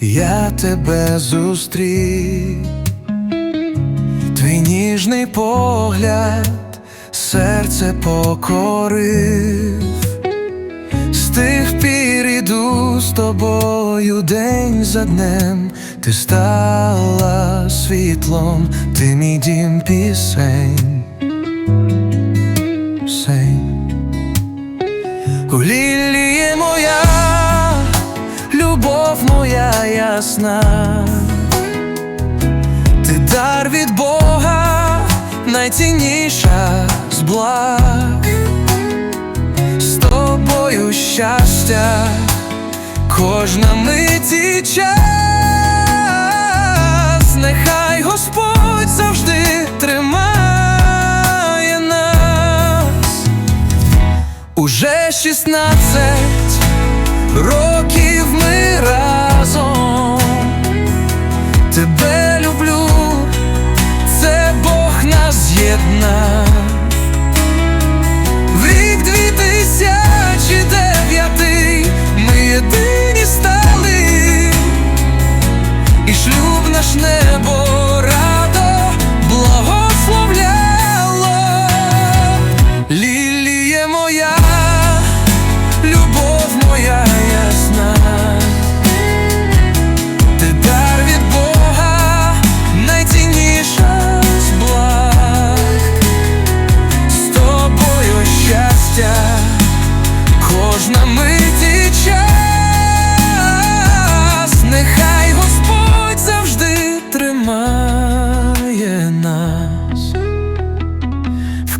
я тебе зустрів, твій ніжний погляд, серце покорив, з тих пір іду з тобою день за днем, ти стала світлом, ти мій дім пісень. Пісень. У лілії ясна, ти дар від Бога, найцінніша з благ, з тобою щастя, кожна миті час, нехай Господь завжди тримає нас. Уже шістнадцять років ми разом тебе люблю, це Бог нас з'єднав. В рік дві тисячі дев'ятий ми єдині стали, і шлюб наш небо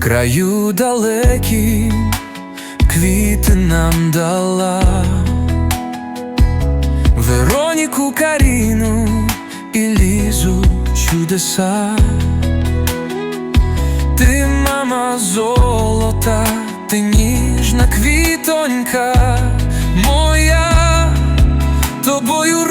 краю далекім квіти нам дала Вероніку Каріну і Лізу чудеса. Ти мама золота, ти ніжна квітонька моя, тобою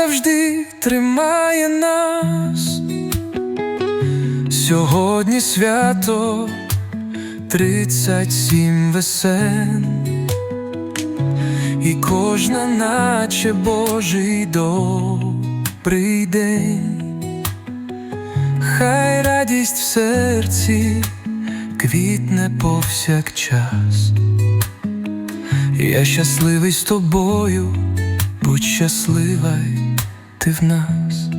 завжди тримає нас. Сьогодні свято тридцять сім весен, і кожна, наче Божий добрий день, хай радість в серці квітне повсякчас. Я щасливий з тобою, будь щаслива ти в нас.